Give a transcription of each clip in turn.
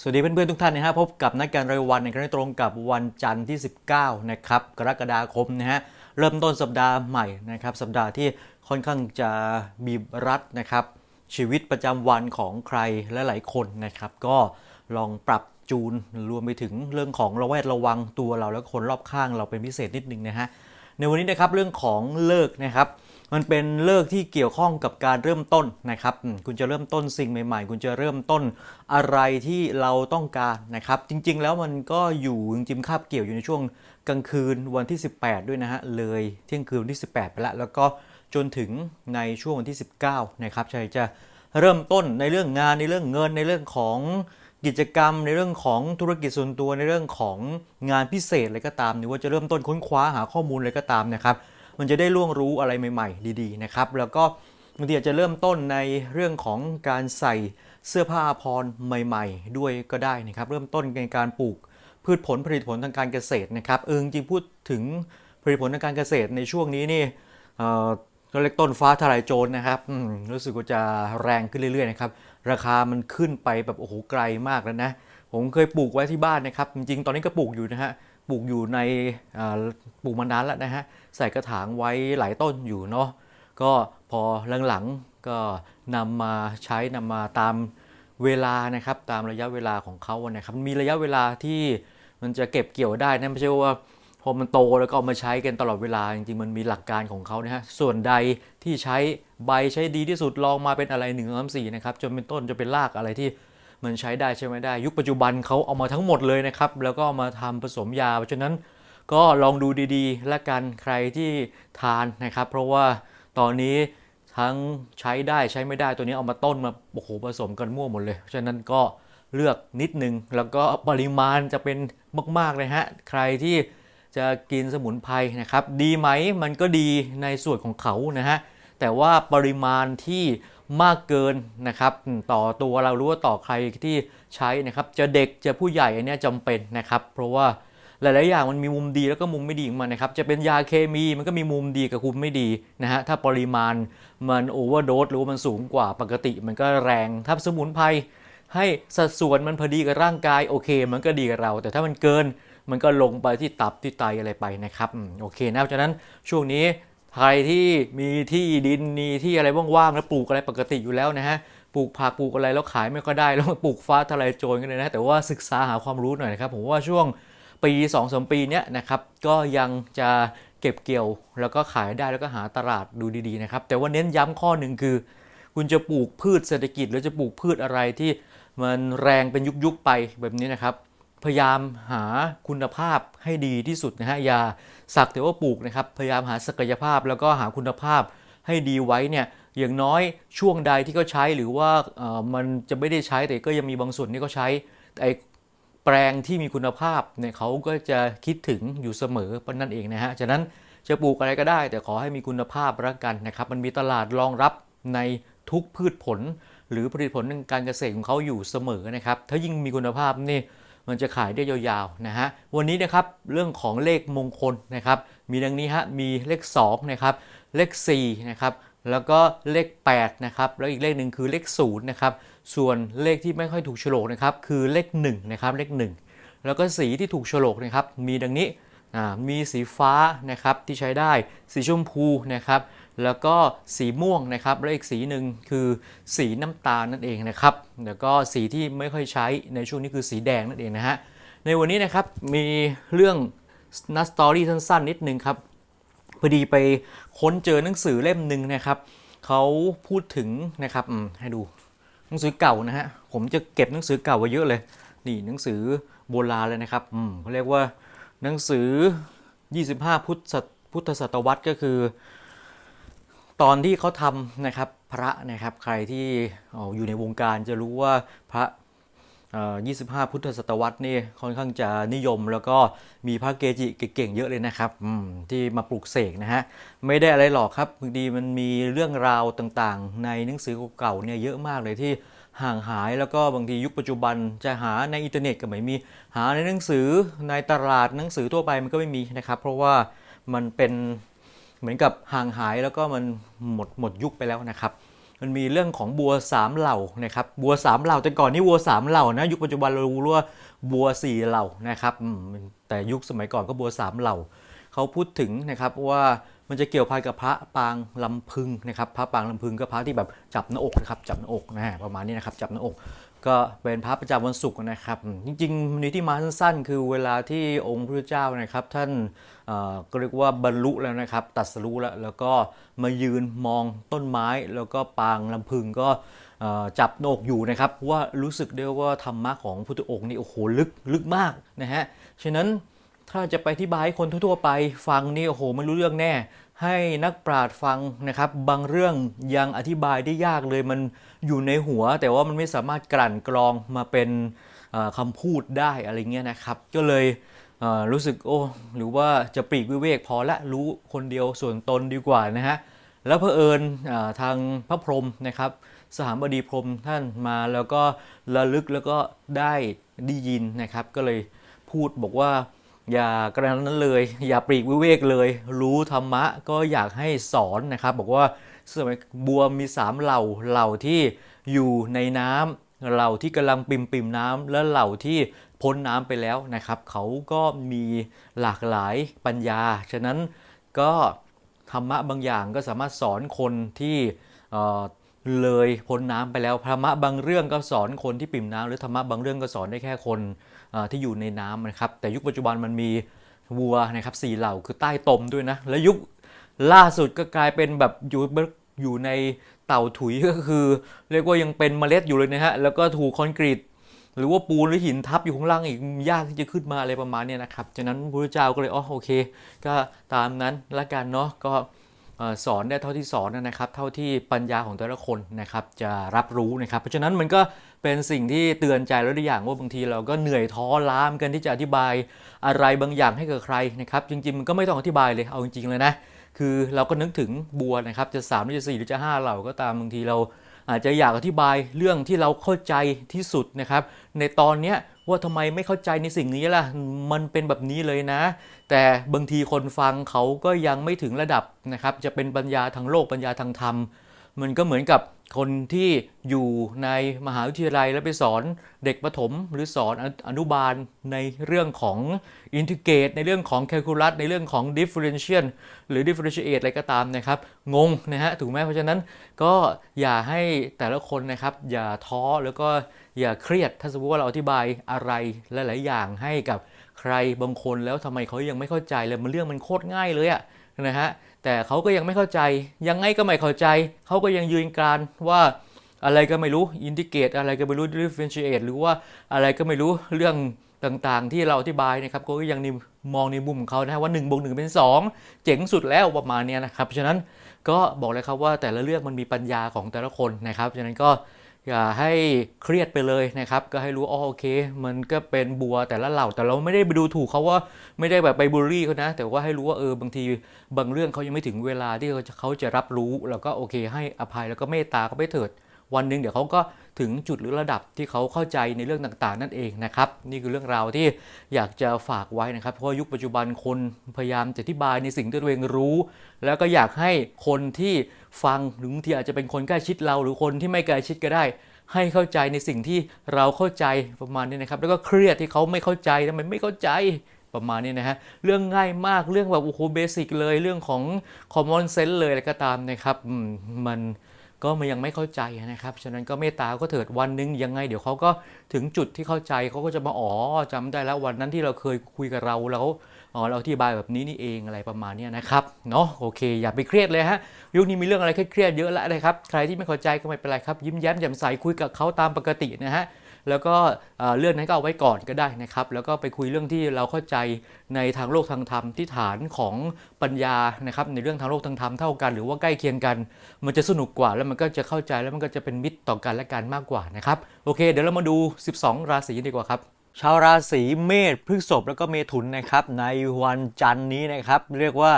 สวัสดีเพื่อนๆทุกท่านนะฮะพบกับนักการรายวันในครั้งตรงกับวันจันทร์ที่ 19 นะครับกรกฎาคมนะฮะเริ่มต้นสัปดาห์ใหม่นะครับสัปดาห์ที่ค่อนข้างจะบีบรัดนะครับชีวิตประจำวันของใครและหลายคนนะครับก็ลองปรับจูนรวมไปถึงเรื่องของระแวดระวังตัวเราและคนรอบข้างเราเป็นพิเศษนิดนึงนะฮะในวันนี้นะครับเรื่องของเลิกนะครับ มันเป็นเลิกที่เกี่ยวข้องกับการเริ่มต้นนะครับ คุณจะเริ่มต้นสิ่งใหม่ๆ คุณจะเริ่มต้นอะไรที่เราต้องการนะครับ จริงๆ แล้วมันก็อยู่จริงๆคาบเกี่ยวอยู่ในช่วงกลางคืนวันที่ 18 ด้วยนะฮะ เลยเที่ยงคืนวันที่ 18 ไปแล้ว แล้วก็จนถึงในช่วงวันที่ 19 นะครับใช่จะเริ่มต้นในเรื่องงานในเรื่องเงินในเรื่องของกิจกรรมในเรื่องของธุรกิจส่วนตัวในเรื่องของงานพิเศษอะไรก็ตาม หรือว่าจะเริ่มต้นค้นคว้าหาข้อมูลอะไรก็ตามนะครับ มันจะได้ล่วงรู้อะไรใหม่ๆ ดีๆนะครับแล้วก็บางทีอาจจะเริ่มต้นในเรื่องของการใส่เสื้อผ้าอภรใหม่ ๆ ด้วยก็ได้นะครับ เริ่มต้นในการปลูกพืชผลผลิตผลทางการเกษตรนะครับเออจริงๆพูดถึงผลิตผลทางการเกษตรในช่วงนี้นี่อ่อก็เรียกต้นฟ้าทลายโจรนะครับรู้สึกว่าจะแรงขึ้นเรื่อยๆนะครับราคามันขึ้นไปแบบโอ้โหไกลมากแล้วนะผมเคยปลูกไว้ที่บ้านนะครับ จริงๆ ตอนนี้ก็ปลูกอยู่นะฮะ ปลูกอยู่ในปลูกมานานแล้วนะฮะใส่กระถางไว้หลายต้นอยู่เนาะก็พอหลังๆก็นำมาใช้นำมาตามเวลานะครับตามระยะเวลาของเขานะครับมีระยะเวลาที่มันจะเก็บเกี่ยวได้นะไม่ใช่ว่าพอมันโตแล้วก็เอามาใช้กันตลอดเวลาจริงๆมันมีหลักการของเขานะฮะส่วนใดที่ใช้ใบใช้ดีที่สุดลองมาเป็นอะไร1นึ่งสามสี่นะครับจนเป็นต้นจะเป็นรากอะไรที่ มันใช้ได้ใช่ไหมได้ ยุคปัจจุบันเขาเอามาทั้งหมดเลยนะครับ แล้วก็ามาทำผสมยา เพราะฉะนั้นก็ลองดูดีๆ และกันใครที่ทานนะครับ เพราะว่าตอนนี้ทั้งใช้ได้ใช้ไม่ได้ตัวนี้เอามาต้นมาโอ้โหผสมกันมั่วหมดเลยเพราะฉะนั้นก็เลือกนิดนึง แล้วก็ปริมาณจะเป็นมากๆเลยฮะ ใครที่จะกินสมุนไพรนะครับ ดีไหมมันก็ดีในส่วนของเขานะฮะ แต่ว่าปริมาณที่ มากเกินนะครับ ต่อตัวเรารู้ว่าต่อใครที่ใช้นะครับ จะเด็กจะผู้ใหญ่อันเนี้ยจำเป็นนะครับ เพราะว่าหลาย ๆ อย่างมันมีมุมดีแล้วก็มุมไม่ดีของมันนะครับ จะเป็นยาเคมีมันก็มีมุมดีกับมุมไม่ดีนะฮะ ถ้าปริมาณมันโอเวอร์โดสหรือว่ามันสูงกว่าปกติมันก็แรง ถ้าสมุนไพรให้สัดส่วนมันพอดีกับร่างกายโอเค มันก็ดีกับเรา แต่ถ้ามันเกินมันก็ลงไปที่ตับที่ไตอะไรไปนะครับโอเคนะเพราะฉะนั้นช่วงนี้ ใครที่มีที่ดินมีที่อะไรว่างๆแล้วปลูกอะไรปกติอยู่แล้วนะฮะปลูกผักปลูกอะไรแล้วขายไม่ค่อยได้แล้วมาปลูกฟ้าทลายโจรกันเลยนะแต่ว่าศึกษาหาความรู้หน่อยนะครับผมว่าช่วงปี2อสปีเนี้ยนะครับก็ยังจะเก็บเกี่ยวแล้วก็ขายได้แล้วก็หาตลาดดูดีๆนะครับแต่ว่าเน้นย้ำข้อหนึ่งคือ คุณจะปลูกพืชเศรษฐกิจหรือจะปลูกพืชอะไรที่มันแรงเป็นยุคๆไปแบบนี้นะครับ พยายามหาคุณภาพให้ดีที่สุดนะฮะอย่าสักแต่ว่าปลูกนะครับพยายามหาศักยภาพแล้วก็หาคุณภาพให้ดีไว้เนี่ยอย่างน้อยช่วงใดที่เขาใช้หรือว่ามันจะไม่ได้ใช้แต่ก็ยังมีบางส่วนที่เขาใช้แต่ไอ้แปลงที่มีคุณภาพเนี่ยเขาก็จะคิดถึงอยู่เสมอเพราะนั่นเองนะฮะฉะนั้นจะปลูกอะไรก็ได้ แต่ขอให้มีคุณภาพละกันนะครับ มันมีตลาดรองรับในทุกพืชผล หรือผลิตผลทางการเกษตรของเขาอยู่เสมอนะครับ ถ้ายิ่งมีคุณภาพนี่ มันจะขายได้ยาวๆนะฮะวันนี้นะครับเรื่องของเลขมงคลนะครับมีดังนี้ฮะมีเลข2นะครับเลข4นะครับแล้วก็เลข8นะครับแล้วอีกเลขหนึ่งคือเลข0นะครับส่วนเลขที่ไม่ค่อยถูกโฉลกนะครับคือเลข1นะครับเลข 1 แล้วก็สีที่ถูกโฉลกนะครับมีดังนี้อ่ามีสีฟ้านะครับที่ใช้ได้สีชมพูนะครับ แล้วก็สีม่วงนะครับและอีกสีหนึ่งคือสีน้ำตาลนั่นเองนะครับแล้วก็สีที่ไม่ค่อยใช้ในช่วงนี้คือสีแดงนั่นเองนะฮะในวันนี้นะครับมีเรื่องนัสตอรี่สั้นๆนิดนึงครับพอดีไปค้นเจอหนังสือเล่มหนึ่งนะครับเขาพูดถึงนะครับให้ดูหนังสือเก่านะฮะผมจะเก็บหนังสือเก่าไว้เยอะเลย นี่หนังสือโบราณเลยนะครับอืมเขาเรียกว่าหนังสือ 25 พุทธศตพุทธศตวรรษก็คือ ตอนที่เขาทำนะครับพระนะครับใครที่ออยู่ในวงการจะรู้ว่าพระ 25 พุทธศตวรรษนี่ค่อนข้างจะนิยม แล้วก็มีพระเกจิเก่งๆเยอะเลยนะครับที่มาปลูกเสกนะฮะไม่ได้อะไรหรอกครับบางทีมันมีเรื่องราวต่างๆ ในหนังสือเก่าๆเนี่ยเยอะมากเลยที่ห่างหายแล้วก็บางทียุคปัจจุบันจะหาในอินเทอร์เน็ตก็ไม่มีหาในหนังสือในตลาดหนังสือทั่วไปมันก็ไม่มีนะครับ เพราะว่ามันเป็น เหมือนกับห่างหายแล้วก็มันหมดหมดยุคไปแล้วนะครับ มันมีเรื่องของบัวสามเหล่านะครับบัวสามเหล่าแต่ก่อนนี่บัวสามเหล่านะยุคปัจจุบันเรารู้ว่าบัวสี่เหล่านะครับแต่ยุคสมัยก่อนก็บัวสามเหล่าเขาพูดถึงนะครับว่ามันจะเกี่ยวพันกับพระปางลำพึงนะครับ พระปางลำพึงก็พระที่แบบจับหน้าอกนะครับจับหน้าอกนะฮะประมาณนี้นะครับจับหน้าอก ก็เป็นพระประจำวันศุกร์นะครับ จริงๆมีที่มาสั้นๆ คือเวลาที่องค์พระเจ้านะครับ ท่านก็เรียกว่าบรรลุแล้วนะครับ ตัดสรู้แล้วแล้วก็มายืนมองต้นไม้ แล้วก็ปางลำพึงก็จับโหนกอยู่นะครับว่ารู้สึกได้ว่าธรรมะของพุทธองค์นี่โอ้โหลึกลึกมากนะฮะฉะนั้น ถ้าจะไปอธิบายให้คนทั่วๆไปฟังนี่โอ้โหไม่รู้เรื่องแน่ ให้นักปราชญ์ฟังนะครับ บางเรื่องยังอธิบายได้ยากเลยมันอยู่ในหัว แต่ว่ามันไม่สามารถกลั่นกรองมาเป็นคำพูดได้อะไรเงี้ยนะครับ ก็เลยรู้สึกโอ้หรือว่าจะปลีกวิเวกพอละรู้คนเดียวส่วนตนดีกว่านะฮะแล้วเผอิญเอ่อทางพระพรหมนะครับสหามบดีพรหมท่านมาแล้วก็ระลึกแล้วก็ได้ได้ยินนะครับ ก็เลยพูดบอกว่า อย่ากระนั้นเลย อย่าปลีกวิเวกเลย รู้ธรรมะก็อยากให้สอนนะครับ บอกว่าสมัยบัวมีสามเหล่าเหล่าที่อยู่ในน้ำเหล่าที่กำลังปิ่มปิมน้ำและเหล่าที่พ้นน้ำไปแล้วนะครับ เขาก็มีหลากหลายปัญญา ฉะนั้นก็ธรรมะบางอย่างก็สามารถสอนคนที่เออเลยพ้นน้ำไปแล้วธรรมะบางเรื่องก็สอนคนที่ปิ่มน้ำหรือธรรมะบางเรื่องก็สอนได้แค่คน ที่อยู่ในน้ำนะครับ แต่ยุคปัจจุบันมันมีวัวนะครับสี่เหล่าคือใต้ตมด้วยนะ แล้วยุคล่าสุดก็กลายเป็นแบบอยู่อยู่ในเต่าถุยก็คือ เรียกว่ายังเป็นเมล็ดอยู่เลยนะฮะ แล้วก็ถูกคอนกรีต หรือว่าปูนหรือหินทับอยู่ข้างล่างอีกยากที่จะขึ้นมาอะไรประมาณนี้นะครับจากนั้นพระเจ้าก็เลยอ๋อโอเค ก็ตามนั้นละกันเนาะก็ สอนได้เท่าที่สอนนะครับเท่าที่ปัญญาของแต่ละคนนะครับจะรับรู้นะครับ เพราะฉะนั้นมันก็เป็นสิ่งที่เตือนใจแล้วได้อย่างว่าบางทีเราก็เหนื่อยท้อล้ามกันที่จะอธิบายอะไรบางอย่างให้กับใครนะครับจริงๆมันก็ไม่ต้องอธิบายเลยเอาจริงๆเลยนะคือเราก็นึกถึงบัวนะครับจะ3หรือจะ4หรือจะ5เหล่าก็ตามบางทีเราอาจจะอยากอธิบายเรื่องที่เราเข้าใจที่สุดนะครับในตอนเนี้ย ว่าทำไมไม่เข้าใจในสิ่งนี้ล่ะ มันเป็นแบบนี้เลยนะ แต่บางทีคนฟังเขาก็ยังไม่ถึงระดับนะครับ จะเป็นปัญญาทางโลกปัญญาทางธรรม มันก็เหมือนกับ คนที่อยู่ในมหาวิทยาลัยแล้วไปสอนเด็กประถม หรือสอนอนุบาลในเรื่องของอินทิเกรตในเรื่องของแคลคูลัสในเรื่องของ differential หรือ differentiate อะไรก็ตามนะครับ งงนะฮะถูกไหมเพราะฉะนั้นก็อย่าให้แต่ละคนนะครับ อย่าท้อแล้วก็อย่าเครียดถ้าสมมติว่าเราอธิบายอะไรหลาย ๆ อย่างให้กับใครบางคนแล้วทำไมเขายังไม่เข้าใจเลยมันเรื่องมันโคตรง่ายเลยอะนะฮะ แต่เขาก็ยังไม่เข้าใจ ยังไงก็ไม่เข้าใจ เขาก็ยังยืนกรานว่าอะไรก็ไม่รู้อินทิเกรตอะไรก็ไม่รู้ดิฟเฟนเชียตหรือว่าอะไรก็ไม่รู้เรื่องต่างๆ ที่เราอธิบายนะครับก็ยังมองในมุมของเขานะฮะว่า1บวกหเป็น 2 เจ๋งสุดแล้วประมาณนี้นะครับฉะนั้นก็บอกเลยครับว่าแต่ละเรื่องมันมีปัญญาของแต่ละคนนะครับฉะนั้นก็ อย่าให้เครียดไปเลยนะครับ ก็ให้รู้อ๋อโอเค มันก็เป็นบัวแต่ละเหล่า แต่เราไม่ได้ไปดูถูกเขาว่าไม่ได้แบบไปบูลลี่เขานะ แต่ว่าให้รู้ว่าเออบางทีบางเรื่องเขายังไม่ถึงเวลาที่เขาจะเขาจะรับรู้ แล้วก็โอเค ให้อภัยแล้วก็เมตตาเขาไปเถิด วันหนึ่งเดี๋ยวเขาก็ถึงจุดหรือระดับที่เขาเข้าใจในเรื่องต่างๆ นั่นเองนะครับ นี่คือเรื่องราวที่อยากจะฝากไว้นะครับ เพราะายุคปัจจุบันคนพยายามจะอธิบายในสิ่งที่ตัวเองรู้ แล้วก็อยากให้คนที่ฟังหรือบางทีอาจจะเป็นคนใกล้ชิดเรา หรือคนที่ไม่ใกล้ชิดก็ได้ ให้เข้าใจในสิ่งที่เราเข้าใจประมาณนี้นะครับ แล้วก็เครียดที่เขาไม่เข้าใจทำไมไม่เข้าใจประมาณนี้นะฮะ เรื่องง่ายมากเรื่องแบบโอ้โหเบสิกเลยเรื่องของ common sense เลยอะไรก็ตามนะครับมัน ก็มันยังไม่เข้าใจนะครับ ฉะนั้นก็เมตตาก็เถิดวันหนึงยังไง เดี๋ยวเขาก็ถึงจุดที่เข้าใจเขาก็จะมาอ๋อจำได้แล้ววันนั้นที่เราเคยคุยกับเราแล้วอ๋อเราอธิบายแบบนี้นี่เองอะไรประมาณนี้นะครับเนาะโอเค อย่าไปเครียดเลยฮะยุคนี้มีเรื่องอะไรเครียดเยอะแล้วนะครับ ใครที่ไม่เข้าใจก็ไม่เป็นไรครับ ยิ้มแย้มแจ่มใสคุยกับเขาตามปกตินะฮะ แล้วก็เรื่องนั้นก็เอาไว้ก่อนก็ได้นะครับ แล้วก็ไปคุยเรื่องที่เราเข้าใจในทางโลกทางธรรมที่ฐานของปัญญานะครับในเรื่องทางโลกทางธรรมเท่ากันหรือว่าใกล้เคียงกัน มันจะสนุกกว่าแล้วมันก็จะเข้าใจแล้วมันก็จะเป็นมิตรต่อกันและกันมากกว่านะครับโอเค เดี๋ยวเรามาดู 12 ราศีดีกว่าครับชาวราศีเมษพฤษภแล้วก็เมถุนนะครับในวันจันทร์นี้นะครับเรียกว่า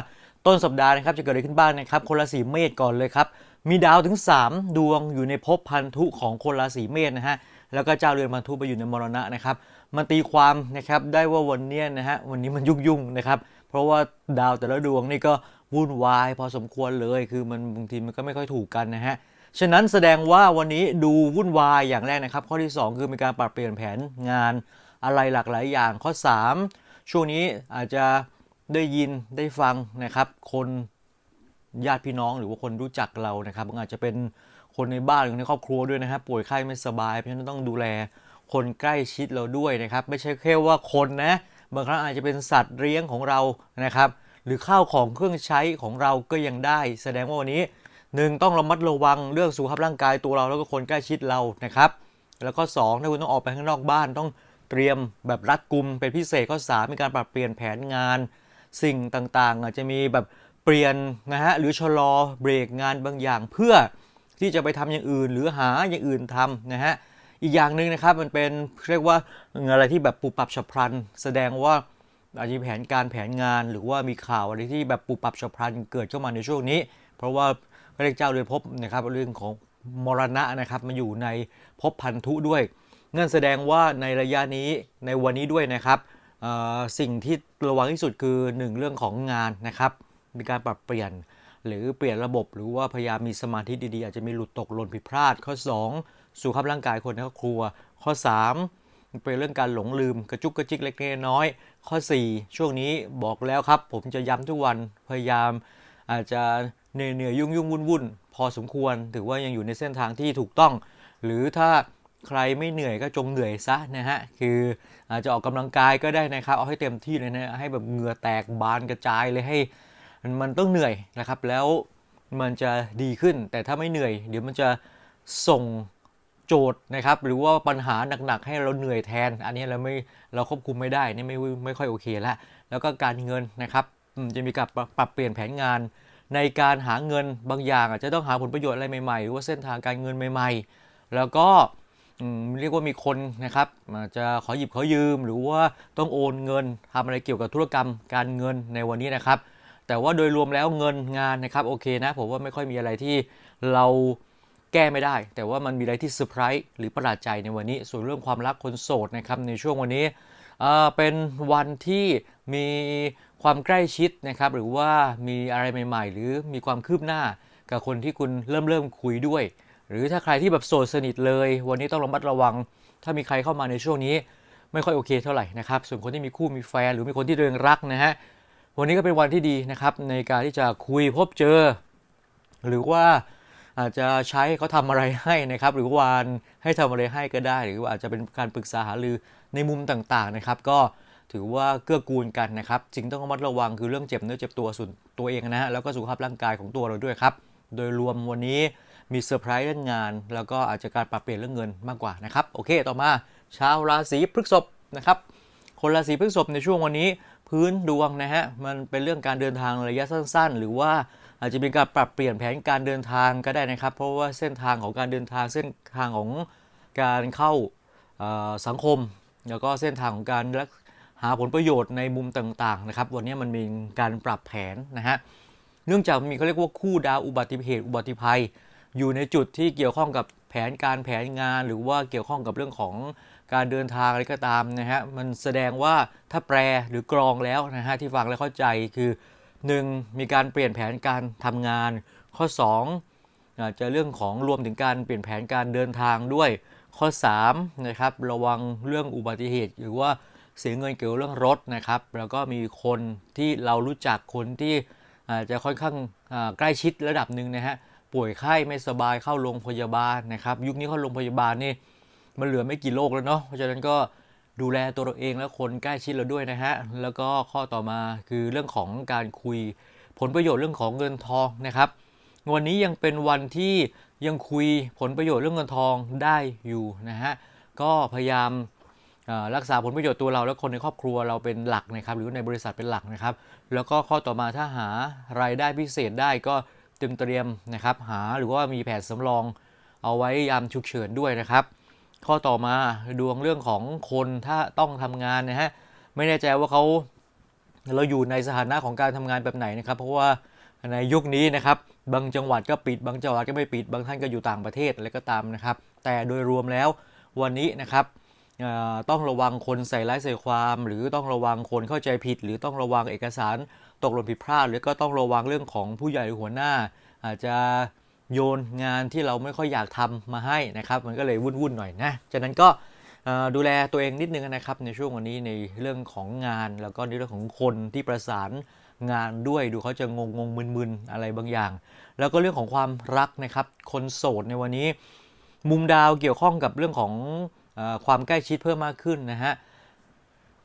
ต้นสัปดาห์นะครับจะเกิดอะไรขึ้นบ้างนะครับคนราศีเมษก่อนเลยครับมีดาวถึง 3 ดวงอยู่ในภพพันธุของคนราศีเมษนะฮะ แล้วก็เจ้าเรือนพันธุไปอยู่ในมรณะนะครับมันตีความนะครับได้ว่าวันเนี้ยนะฮะวันนี้มันยุ่งๆนะครับ เพราะว่าดาวแต่ละดวงนี่ก็วุ่นวายพอสมควรเลยคือมันบางทีมันก็ไม่ค่อยถูกกันนะฮะฉะนั้นแสดงว่าวันนี้ดูวุ่นวายอย่างแรกนะครับ ข้อที่ 2 คือมีการปรับเปลี่ยนแผนงานอะไรหลากหลายอย่างข้อ 3 ช่วงนี้อาจจะได้ยินได้ฟังนะครับ คนญาติพี่น้องหรือว่าคนรู้จักเรานะครับอาจจะเป็น คนในบ้านหรือในครอบครัวด้วยนะครับ ป่วยไข้ไม่สบาย เพราะฉะนั้นต้องดูแลคนใกล้ชิดเราด้วยนะครับ ไม่ใช่แค่ว่าคนนะ บางครั้งอาจจะเป็นสัตว์เลี้ยงของเรานะครับ หรือข้าวของเครื่องใช้ของเราก็ยังได้ แสดงว่าวันนี้หนึ่งต้องระมัดระวังเรื่องสุขภาพร่างกายตัวเราแล้วก็คนใกล้ชิดเรานะครับ แล้วก็ 2 ถ้าคุณต้องออกไปข้างนอกบ้านต้องเตรียมแบบรัดกุมเป็นพิเศษข้อ3มีการปรับเปลี่ยนแผนงาน สิ่งต่างๆ อาจจะมีแบบเปลี่ยนนะฮะหรือชะลอเบรกงานบางอย่างเพื่อ ที่จะไปทำอย่างอื่น หรือหาอย่างอื่นทำนะฮะอีกอย่างหนึ่งนะครับมันเป็นเรียกว่าอะไรที่แบบปุบปับฉับพลัน แสดงว่าอาจจะมีแผนการแผนงาน หรือว่ามีข่าวอะไรที่แบบปุบปับฉับพลันเกิดขึ้นมาในช่วงนี้ เพราะว่าพระเจ้าเรือนภพนะครับเรื่องของมรณะนะครับมาอยู่ในภพพันธุด้วยนั่นแสดงว่าในระยะนี้ในวันนี้ด้วยนะครับสิ่งที่ระวังที่สุดคือ 1 เรื่องของงานนะครับ มีการปรับเปลี่ยน หรือเปลี่ยนระบบหรือว่าพยายามมีสมาธิดีๆ อาจจะมีหลุดตกหล่นผิดพลาด ข้อ 2 สุขภาพร่างกายคนในครอบครัว ข้อ 3 เป็นเรื่องการหลงลืมกระจุกกระจิกเล็กน้อย ข้อ 4 ช่วงนี้บอกแล้วครับ ผมจะย้ำทุกวันพยายามอาจจะเหนื่อยยุ่งยุ่งวุ่นวุ่นพอสมควร ถือว่ายังอยู่ในเส้นทางที่ถูกต้อง หรือถ้าใครไม่เหนื่อยก็จงเหนื่อยซะนะฮะ คืออาจจะออกกำลังกายก็ได้นะครับ เอาให้เต็มที่เลยนะ ให้แบบเหงื่อแตกบานกระจายเลยให้ มันต้องเหนื่อยนะครับ แล้วมันจะดีขึ้น แต่ถ้าไม่เหนื่อย เดี๋ยวมันจะส่งโจทย์นะครับ หรือว่าปัญหาหนักๆให้เราเหนื่อยแทน อันนี้เราไม่เราควบคุมไม่ได้นี่ไม่ไม่ค่อยโอเคแล้วแล้วก็การเงินนะครับจะมีการปรับเปลี่ยนแผนงาน ในการหาเงินบางอย่างอาจจะต้องหาผลประโยชน์อะไรใหม่ๆ หรือว่าเส้นทางการเงินใหม่ ๆ แล้วก็เรียกว่ามีคนนะครับจะขอหยิบขอยืม หรือว่าต้องโอนเงินทำอะไรเกี่ยวกับธุรกรรมการเงินในวันนี้นะครับ แต่ว่าโดยรวมแล้วเงินงานนะครับโอเคนะผมว่าไม่ค่อยมีอะไรที่เราแก้ไม่ได้ แต่ว่ามันมีอะไรที่เซอร์ไพรส์หรือประหลาดใจในวันนี้ ส่วนเรื่องความรักคนโสดนะครับในช่วงวันนี้เป็นวันที่มีความใกล้ชิดนะครับหรือว่ามีอะไรใหม่ ๆ หรือมีความคืบหน้ากับคนที่คุณเริ่มเริ่มคุยด้วย หรือถ้าใครที่แบบโสดสนิทเลย วันนี้ต้องระมัดระวัง ถ้ามีใครเข้ามาในช่วงนี้ ไม่ค่อยโอเคเท่าไหร่นะครับส่วนคนที่มีคู่มีแฟนหรือมีคนที่เริงรักนะฮะ วันนี้ก็เป็นวันที่ดีนะครับในการที่จะคุยพบเจอ หรือว่าอาจจะใช้เขาทำอะไรให้นะครับ หรือวานให้ทำอะไรให้ก็ได้ หรือว่าอาจจะเป็นการปรึกษาหารือในมุมต่างๆนะครับ ก็ถือว่าเกื้อกูลกันนะครับสิ่งต้องระมัดระวังคือเรื่องเจ็บเนื้อเจ็บตัวส่วนตัวเองนะฮะแล้วก็สุขภาพร่างกายของตัวเราด้วยครับ โดยรวมวันนี้มีเซอร์ไพรส์เรื่องงาน แล้วก็อาจจะการปรับเปลี่ยนเรื่องเงินมากกว่านะครับ โอเค ต่อมาชาวราศีพฤษภนะครับ คนราศีพฤษภในช่วงวันนี้ พื้นดวงนะฮะมันเป็นเรื่องการเดินทางระยะสั้น ๆ หรือว่าอาจจะเป็นการปรับเปลี่ยนแผนการเดินทางก็ได้นะครับ เพราะว่าเส้นทางของการเดินทางเส้นทางของการเข้าสังคม แล้วก็เส้นทางของการหาผลประโยชน์ในมุมต่างๆนะครับ วันนี้มันมีการปรับแผนนะฮะเนื่องจากมีเขาเรียกว่าคู่ดาวอุบัติเหตุอุบัติภัย อยู่ในจุดที่เกี่ยวข้องกับแผนการแผนงาน หรือว่าเกี่ยวข้องกับเรื่องของ การเดินทางอะไรก็ตามนะฮะมันแสดงว่าถ้าแปลหรือกรองแล้วนะฮะที่ฟังแล้วเข้าใจคือ 1. มีการเปลี่ยนแผนการทำงาน ข้อ 2 อาจจะเรื่องของรวมถึงการเปลี่ยนแผนการเดินทางด้วย ข้อ3นะครับระวังเรื่องอุบัติเหตุ หรือว่าเสียเงินเกี่ยวเรื่องรถนะครับแล้วก็มีคนที่เรารู้จักคนที่อาจจะค่อนข้างใกล้ชิดระดับหนึ่งนะฮะป่วยไข้ไม่สบายเข้าโรงพยาบาลนะครับ ยุคนี้เข้าโรงพยาบาลนี่ มันเหลือไม่กี่โรคแล้วเนาะเพราะฉะนั้นก็ดูแลตัวเราเองและคนใกล้ชิดเราด้วยนะฮะ แล้วก็ข้อต่อมาคือเรื่องของการคุยผลประโยชน์เรื่องของเงินทองนะครับ วันนี้ยังเป็นวันที่ยังคุยผลประโยชน์เรื่องเงินทองได้อยู่นะฮะ ก็พยายามรักษาผลประโยชน์ตัวเราและคนในครอบครัวเราเป็นหลักนะครับ หรือในบริษัทเป็นหลักนะครับ แล้วก็ข้อต่อมาถ้าหารายได้พิเศษได้ก็เตรียมเตรียมนะครับ หาหรือว่ามีแผนสำรองเอาไว้ยามฉุกเฉินด้วยนะครับ ข้อต่อมาดวงเรื่องของคนถ้าต้องทำงานนะฮะไม่แน่ใจว่าเขาเราอยู่ในสถานะของการทำงานแบบไหนนะครับ เพราะว่าในยุคนี้นะครับบางจังหวัดก็ปิดบางจังหวัดก็ไม่ปิด บางท่านก็อยู่ต่างประเทศอะไรก็ตามนะครับ แต่โดยรวมแล้ววันนี้นะครับต้องระวังคนใส่ร้ายใส่ความ หรือต้องระวังคนเข้าใจผิด หรือต้องระวังเอกสารตกหล่นผิดพลาด หรือก็ต้องระวังเรื่องของผู้ใหญ่หรือหัวหน้า อาจจะ โยนงานที่เราไม่ค่อยอยากทำมาให้นะครับ มันก็เลยวุ่นๆหน่อยนะจากนั้นก็ดูแลตัวเองนิดนึงนะครับ ในช่วงวันนี้ในเรื่องของงาน แล้วก็ในเรื่องของคนที่ประสานงานด้วยดูเขาจะงงงมึนๆอะไรบางอย่าง แล้วก็เรื่องของความรักนะครับ คนโสดในวันนี้ มุมดาวเกี่ยวข้องกับเรื่องของออความใกล้ชิดเพิ่มมากขึ้นนะฮะ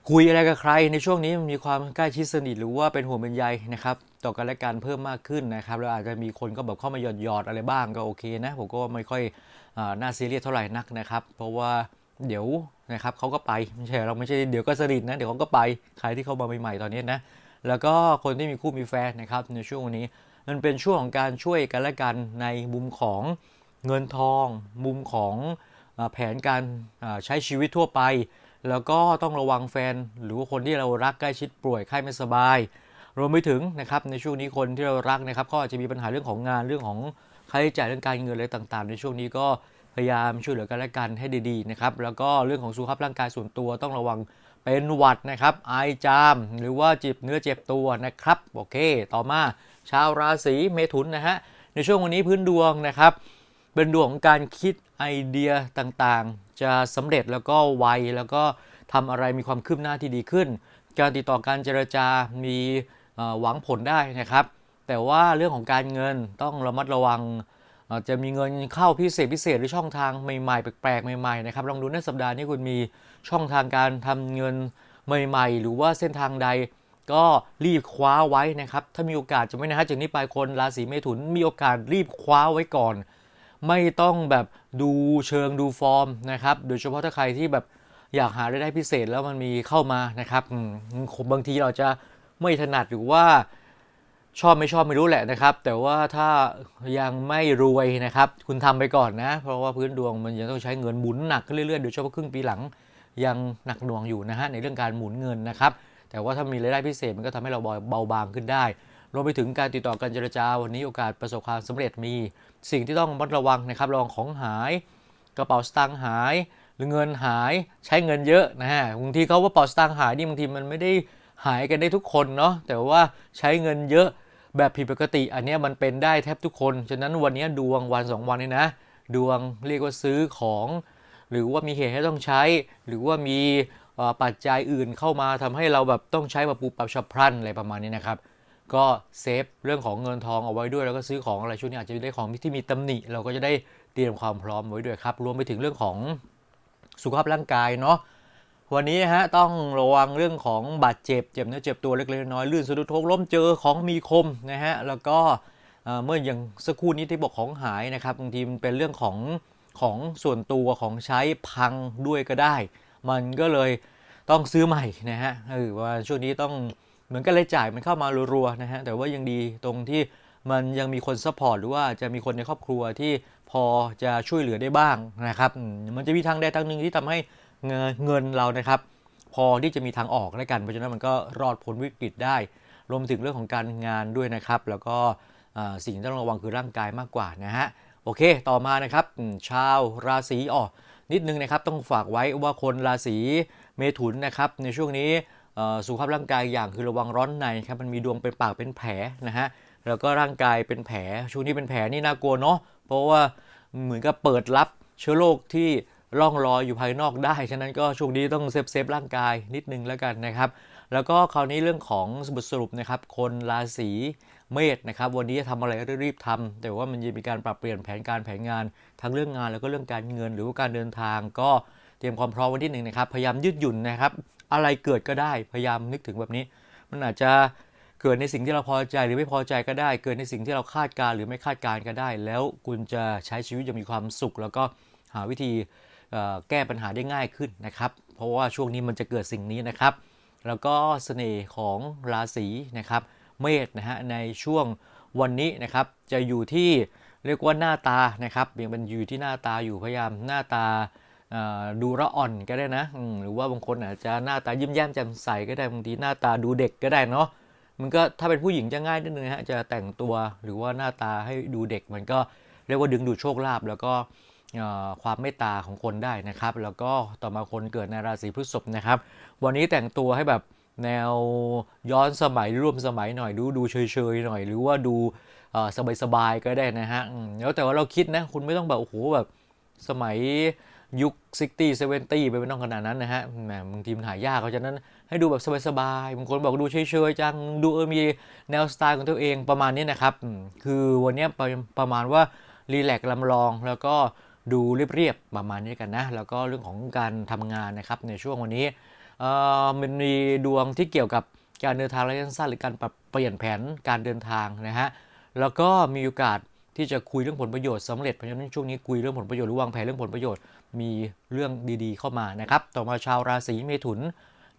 คุยอะไรกับใครในช่วงนี้มันมีความใกล้ชิดสนิทหรือว่าเป็นห่วงเป็นใยนะครับ ต่อกันและกันเพิ่มมากขึ้นนะครับแล้วอาจจะมีคนก็แบบเข้ามาหยอดหยอดอะไรบ้างก็โอเคนะผมก็ไม่ค่อยอน่าซีเรียสเท่าไหร่นักนะครับ เพราะว่าเดี๋ยวนะครับเขาก็ไปไม่ใช่เราไม่ใช่เดี๋ยวก็สนิทนะเดี๋ยวเขาก็ไปใครที่เข้ามาใหม่ๆตอนนี้นะแล้วก็คนที่มีคู่มีแฟนนะครับในช่วงนี้มันเป็นช่วงของการช่วยกันและกันในมุมของเงินทอง มุมของอแผนการใช้ชีวิตทั่วไป แล้วก็ต้องระวังแฟน หรือว่าคนที่เรารักใกล้ชิดป่วยไข้ไม่สบาย รวมไปถึงนะครับในช่วงนี้คนที่เรารักนะครับก็อาจจะมีปัญหาเรื่องของงานเรื่องของค่าใช้จ่ายเรื่องการเงินอะไรต่างๆ ในช่วงนี้ก็พยายามช่วยเหลือกันและกันให้ดีๆนะครับแล้วก็เรื่องของสุขภาพร่างกายส่วนตัวต้องระวังเป็นหวัดนะครับไอจามหรือว่าจ็บเนื้อเจ็บตัวนะครับโอเค ต่อมาชาวราศีเมถุนนะฮะในช่วงวันนี้พื้นดวงนะครับ เป็นดวงของการคิดไอเดียต่างๆ จะสำเร็จแล้วก็ไวแล้วก็ทำอะไรมีความคืบหน้าที่ดีขึ้น การติดต่อการเจรจามี หวังผลได้นะครับ แต่ว่าเรื่องของการเงินต้องระมัดระวังจะมีเงินเข้าพิเศษพิเศษหรือช่องทางใหม่ๆ แปลกๆใหม่ๆนะครับลองดูในสัปดาห์นี้คุณมีช่องทางการทำเงินใหม่ ๆ หรือว่าเส้นทางใดก็รีบคว้าไว้นะครับ ถ้ามีโอกาสจะไม่นะฮะจากนี้ไปคนราศีเมถุนมีโอกาสรีบคว้าไว้ก่อน ไม่ต้องแบบดูเชิงดูฟอร์มนะครับ โดยเฉพาะถ้าใครที่แบบอยากหารายได้พิเศษแล้วมันมีเข้ามานะครับบางทีเราจะ ไม่ถนัดหรือว่าชอบไม่ชอบไม่รู้แหละนะครับ แต่ว่าถ้ายังไม่รวยนะครับ คุณทำไปก่อนนะ เพราะว่าพื้นดวงมันยังต้องใช้เงินหมุนหนักขึ้นเรื่อยๆโดยเฉพาะครึ่งปีหลังยังหนักหน่วงอยู่นะฮะในเรื่องการหมุนเงินนะครับ แต่ว่าถ้ามีรายได้พิเศษมันก็ทำให้เราเบาบางขึ้นได้รวมไปถึงการติดต่อการเจรจาวันนี้โอกาสประสบความสำเร็จมี สิ่งที่ต้องระมัดระวังนะครับระวังของหาย กระเป๋าสตางค์หาย หรือเงินหายใช้เงินเยอะนะฮะบางทีเขาว่ากระเป๋าสตางค์หายนี่บางทีมันไม่ได้ หายกันได้ทุกคนเนาะแต่ว่าใช้เงินเยอะแบบผิดปกติ อันนี้มันเป็นได้แทบทุกคน ฉะนั้นวันนี้ดวงวันสองวันนี้นะ ดวงเรียกว่าซื้อของ หรือว่ามีเหตุให้ต้องใช้ หรือว่ามีปัจจัยอื่นเข้ามาทำให้เราแบบต้องใช้แบบปูปับฉับพลันอะไรประมาณนี้นะครับ ก็เซฟเรื่องของเงินทองเอาไว้ด้วย แล้วก็ซื้อของอะไรช่วงนี้อาจจะได้ของที่มีตำหนิ เราก็จะได้เตรียมความพร้อมไว้ด้วยครับ รวมไปถึงเรื่องของสุขภาพร่างกายเนาะ วันนี้นะฮะต้องระวังเรื่องของบาดเจ็บเจ็บเนื้อเจ็บตัวเล็กๆน้อยๆลื่นสะดุดทกล้มเจอของมีคมนะฮะแล้วก็เมื่ออย่างสักครู่นี้ที่บอกของหายนะครับบางทีมันเป็นเรื่องของของส่วนตัวของใช้พังด้วยก็ได้ มันก็เลยต้องซื้อใหม่นะฮะเออว่าช่วงนี้ต้องเหมือนกันเลยจ่ายมันเข้ามารัวๆนะฮะแต่ว่ายังดีตรงที่มันยังมีคนซัพพอร์ตหรือว่าจะมีคนในครอบครัวที่พอจะช่วยเหลือได้บ้างนะครับมันจะมีทางใดทางหนึ่งที่ทำให้ เงินเงินเรานะครับ พอที่จะมีทางออกแล้วกันเพราะฉะนั้นมันก็รอดพ้นวิกฤตได้ รวมถึงเรื่องของการงานด้วยนะครับ แล้วก็สิ่งที่ต้องระวังคือร่างกายมากกว่านะฮะโอเค ต่อมานะครับชาวราศีอ๋อนิดนึงนะครับต้องฝากไว้ว่าคนราศีเมถุนนะครับในช่วงนี้สุขภาพร่างกายอย่างคือระวังร้อนในครับมันมีดวงเป็นปากเป็นแผลนะฮะแล้วก็ร่างกายเป็นแผลช่วงนี้เป็นแผลนี่น่ากลัวเนาะเพราะว่าเหมือนกับเปิดรับเชื้อโรคที่ ร่องรอยอยู่ภายนอกได้ ฉะนั้นก็ช่วงนี้ต้องเซฟเซฟร่างกายนิดนึงแล้วกันนะครับ แล้วก็คราวนี้เรื่องของบทสรุปนะครับ คนราศีเมษนะครับ วันนี้จะทำอะไรรีบทำแต่ว่ามันจะมีการปรับเปลี่ยนแผนการแผนงานทั้งเรื่องงานแล้วก็เรื่องการเงินหรือว่าการเดินทางก็เตรียมความพร้อมวันที่หนึ่งนะครับ พยายามยืดหยุ่นนะครับ อะไรเกิดก็ได้ พยายามนึกถึงแบบนี้ มันอาจจะเกิดในสิ่งที่เราพอใจหรือไม่พอใจก็ได้ เกิดในสิ่งที่เราคาดการณ์หรือไม่คาดการณ์ก็ได้ แล้วคุณจะใช้ชีวิตอย่างมีความสุข แล้วก็หาวิธี แก้ปัญหาได้ง่ายขึ้นนะครับ เพราะว่าช่วงนี้มันจะเกิดสิ่งนี้นะครับ แล้วก็เสน่ห์ของราศีนะครับ เมษนะฮะในช่วงวันนี้นะครับจะอยู่ที่เรียกว่าหน้าตานะครับยังเป็นอยู่ที่หน้าตาอยู่พยายามหน้าตาดูระอ่อนก็ได้นะหรือว่าบางคนอาจจะหน้าตายิ้มแย้มแจ่มใสก็ได้บางทีหน้าตาดูเด็กก็ได้เนาะมันก็ถ้าเป็นผู้หญิงจะง่ายนิดนึงฮะจะแต่งตัวหรือว่าหน้าตาให้ดูเด็กมันก็เรียกว่าดึงดูดโชคลาภแล้วก็ ความเมตตาของคนได้นะครับ แล้วก็ต่อมาคนเกิดในราศีพฤษภนะครับ วันนี้แต่งตัวให้แบบแนวย้อนสมัยร่วมสมัยหน่อยดูดูเฉยๆหน่อย หรือว่าดูสบายๆก็ได้นะฮะแล้วแต่ว่าเราคิดนะคุณไม่ต้องแบบโอ้โหแบบสมัยยุค 60 70 ไปไม่ต้องขนาดนั้นนะฮะแหมบางทีมันหายากเพราะฉะนั้นให้ดูแบบสบายๆบางคนบอกดูเฉยๆจังดูเออมีแนวสไตล์ของตัวเองประมาณนี้นะครับ คือวันนี้ประประมาณว่ารีแลกซ์ลำลองแล้วก็ ดูเรียบๆประมาณนี้กันนะ แล้วก็เรื่องของการทำงานนะครับในช่วงวันนี้เอ่อมันมีดวงที่เกี่ยวกับการเดินทางระยะสั้นหรือการปรับเปลี่ยนแผนการเดินทางนะฮะแล้วก็มีโอกาสที่จะคุยเรื่องผลประโยชน์สำเร็จเพราะฉะนั้นช่วงนี้คุยเรื่องผลประโยชน์หรือวางแผนเรื่องผลประโยชน์มีเรื่องดีๆ เข้ามานะครับ ต่อมาชาวราศีเมถุน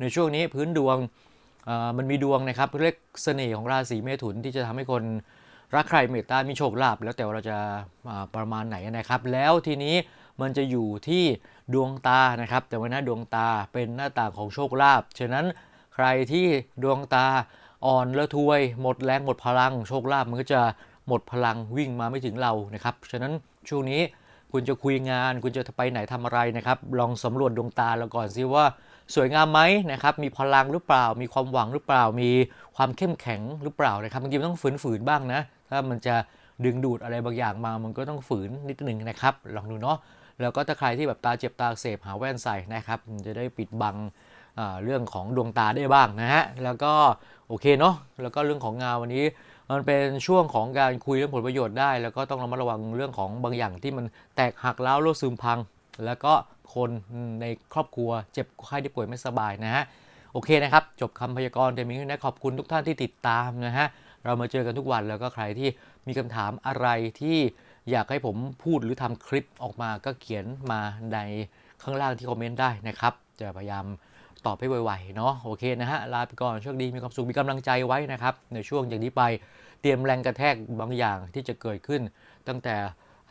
ในช่วงนี้พื้นดวงเอ่อมันมีดวงนะครับเรียกเสน่ห์ของราศีเมถุนที่จะทำให้คน รักใครเมตตามีโชคลาภแล้วแต่เราจะประมาณไหนนะครับ แล้วทีนี้มันจะอยู่ที่ดวงตานะครับ แต่ว่าหน้าดวงตาเป็นหน้าต่างของโชคลาภฉะนั้นใครที่ดวงตาอ่อนละทวย หมดแรงหมดพลัง โชคลาภมันก็จะหมดพลังวิ่งมาไม่ถึงเรานะครับฉะนั้นช่วงนี้คุณจะคุยงาน คุณจะไปไหนทำอะไรนะครับ ลองสำรวจดวงตาเราก่อนสิว่าสวยงามไหมนะครับ มีพลังหรือเปล่า มีความหวังหรือเปล่า มีความเข้มแข็งหรือเปล่านะครับบางทีมันต้องฝืนๆบ้างนะ ถ้ามันจะดึงดูดอะไรบางอย่างมา มันก็ต้องฝืนนิดนึงนะครับ ลองดูเนาะ แล้วก็ถ้าใครที่แบบตาเจ็บตาเสพหาแว่นใส่นะครับ จะได้ปิดบังเรื่องของดวงตาได้บ้างนะฮะ แล้วก็โอเคเนาะ แล้วก็เรื่องของงานวันนี้มันเป็นช่วงของการคุยเรื่องผลประโยชน์ได้ แล้วก็ต้องระมัดระวังเรื่องของบางอย่างที่มันแตกหักล้าวโลดซึมพัง แล้วก็คนในครอบครัวเจ็บไข้ได้ป่วยไม่สบายนะฮะ โอเคนะครับ จบคำพยากรณ์เดมิงนะขอบคุณทุกท่านที่ติดตามนะฮะ เรามาเจอกันทุกวันแล้วก็ใครที่มีคำถามอะไรที่อยากให้ผมพูดหรือทำคลิปออกมาก็เขียนมาในข้างล่างที่คอมเมนต์ได้นะครับ จะพยายามตอบให้ไวๆเนาะโอเคนะฮะ ลาไปก่อนโชคดีมีความสุขมีกำลังใจไว้นะครับ ในช่วงอย่างนี้ไปเตรียมแรงกระแทกบางอย่างที่จะเกิดขึ้น ตั้งแต่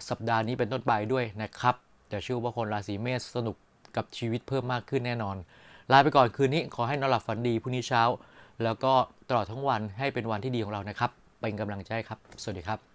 สัปดาห์นี้เป็นต้นไปด้วยนะครับแต่เชื่อว่าคนราศีเมษสนุกกับชีวิตเพิ่มมากขึ้นแน่นอน ลาไปก่อนคืนนี้ขอให้นอนหลับฝันดีพรุ่งนี้เช้า แล้วก็ตลอดทั้งวันให้เป็นวันที่ดีของเรานะครับ เป็นกำลังใจครับ สวัสดีครับ